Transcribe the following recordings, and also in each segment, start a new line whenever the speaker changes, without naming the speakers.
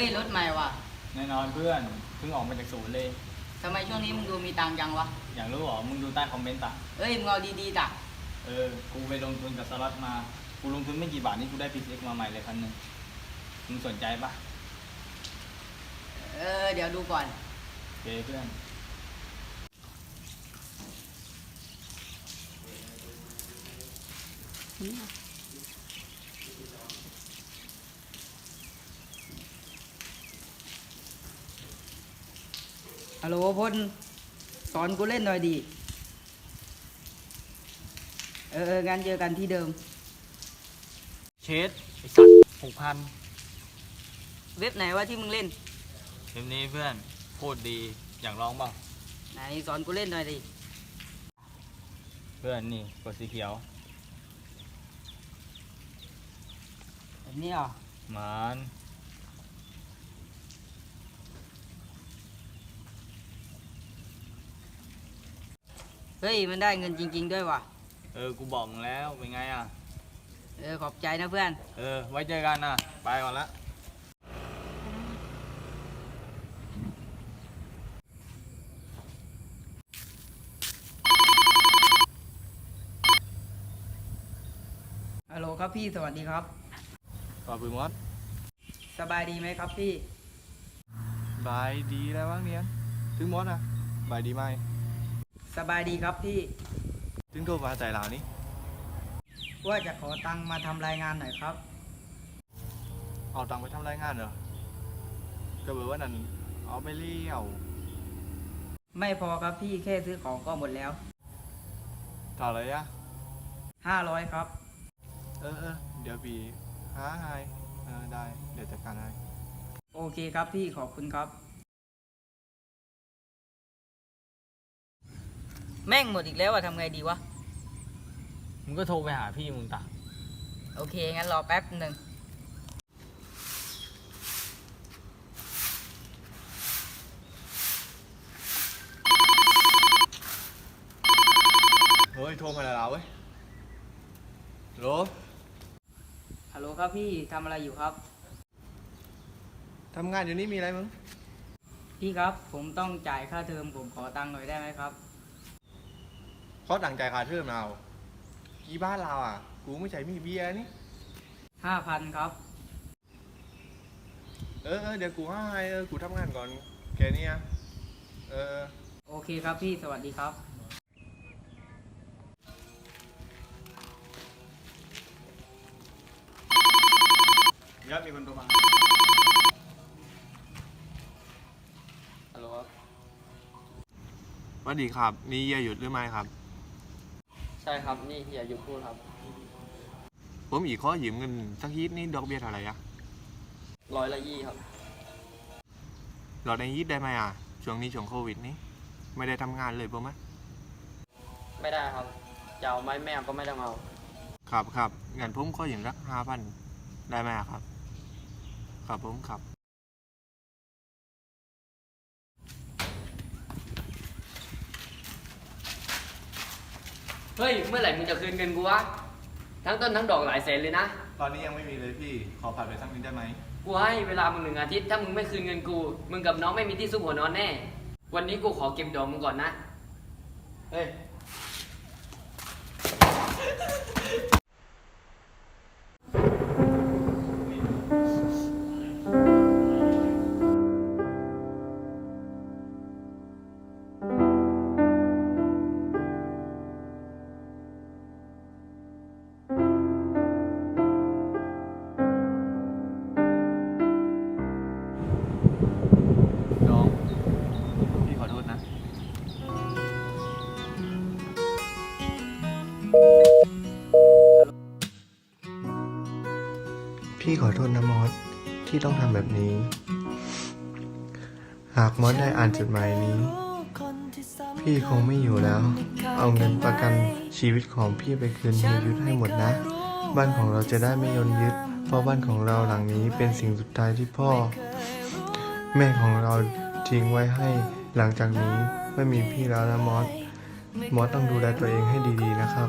ฮ้ยรถใหม่ว่ะ
แน่นอนเพื่อนเพิ่งออกมาจากศูนย์เลย
ทำไมช่วงนี้มึงดูมีตังค์จังวะ
อยากรู้เหรอมึงดูใต้คอมเมนต์อะ
เฮ้ยมึงเอาดีๆจ้ะ
เออกูไปลงทุนกับสล็อตมา กูลงทุนไม่กี่บาทนี่กูได้พีซีมาใหม่เลยคันหนึ่งมึงสนใจปะ
เออเดี๋ยวดูก่อน
โอเคเพื่อน
ฮัลโหลพลสอนกูเล่นหน่อยดิเออเอองั้นเจอกันที่เดิม
เชดไอสัตว์หกพัน
เว็บไหนวะที่มึงเล่น
เทมนี้เพื่อนโคตรดีอยากลองบ้าง
ไหนสอนกูเล่นหน่อยดิ
เพื่อนนี่กดสีเขียว
แบบนี้เหรอ
หมาน
เฮ้ยมันได้เงินจริง ๆ ด้วยว่ะ
เออ กูบอกมึงแล้ว เป็นไงอะ
เออขอบใจนะเพื่อน
เออ ไว้เจอกันนะไปก่อนละ
ฮัลโหลครับพี่สวัสดีครับ
ขอบคุณมด
สบายดีไหมครับพี่
บายดีแล้วบ้างเนียนถึงมดอะ บายดีไหม
สบายดีครับพี่
ถึงโทรมาใจเรานี่
ว่าจะขอตังค์มาทำรายงานหน่อยครับ
เอาตังค์ไปทำรายงานเหรอก็บอกว่านั่นเอาไปเลี้ยว
ไม่พอครับพี่แค่ซื้อของก็หมดแล้ว
ต่อเลยอะ
500 ครับ
เออเออเดี๋ยวปีหาให้เออได้ เดี๋ยวจัดการให้
โอเคครับพี่ขอบคุณครับ แม่งหมดอีกแล้วอะทำไงดีวะ
มึงก็โทรไปหาพี่มึงตา
โอเค งั้นรอแป๊บหนึ่ง
เฮ้ยโทรมาแล้วเว้ยโหล
ฮัลโหลครับพี่ทำอะไรอยู่ครับ
ทำงานอยู่นี่มีอะไรมึง
พี่ครับ ผมต้องจ่ายค่าเทอมผมขอตังค์หน่อยได้ไหมครับ
เขาต่างใจคาเทอมเราอีบ้านเราอะ กูไม่ใช่มีเบียร์นี่
5,000ครับ
เออเออเดี๋ยวกูให้เออกูทำงานก่อนแค่เนี้ยเออ
โอเคครับพี่สวัสดีครับ
ยัดมีคนโทรมา
ฮัลโหลครับ
สวัสดีครับ นี่เยียหยุดหรือไม่ครับ
ใช่ครับนี่เฮียอยู่พูดครับ
ผมอีกข้อยืมเงินสักยีดนี่ดอกเบี้ยเท่าไหร่อะ
ร้อยละยี่ครับ
เราได้ยีดได้ไหมอะ ช่วงนี้ช่วงโควิดนี่ไม่ได้ทำงานเลยป่ะมะ
ไม่ได้ครับจะเอาไหมแม่ก็ไม่ต้องเอา
ครับครับงั้นผมข้อยืมสักห้าพันได้ไหมอะครับ ครับผมครับ
เฮ้ย เมื่อไหร่มึงจะคืนเงินกูวะ ทั้งต้นทั้งดอกหลายแสนเลยนะ
ตอนนี้ยังไม่มีเลยพี่ ขอผัดไปสักนิดได้ไหม
กูให้เวลามึงหนึ่งอาทิตย์ ถ้ามึงไม่คืนเงินกู มึงกับน้องไม่มีที่ซุกหัวนอนแน่ วันนี้กูขอเก็บดอกมึงก่อนนะ เฮ้ย
พี่ขอโทษนะ
มอสที่ต้องทำแบบนี้ หากมอสได้อ่านจดหมายนี้ พี่คงไม่อยู่แล้ว เอาเงินประกันชีวิตของพี่ไปคืนเฮียยุทธให้หมดนะ บ้านของเราจะได้ไม่โดนยึด เพราะบ้านของเราหลังนี้เป็นสิ่งสุดท้ายที่พ่อ แม่ของเราทิ้งไว้ให้หลังจากนี้ไม่มีพี่แล้วนะมอสมอสต้องดูแลตัวเองให้ดีๆนะครับ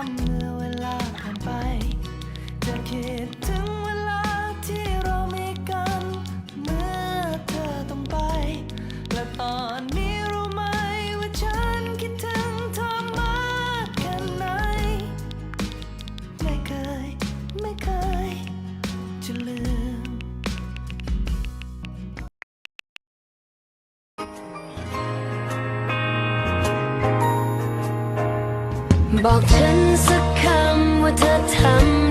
ม บอกฉันสักคำว่าเธอทำ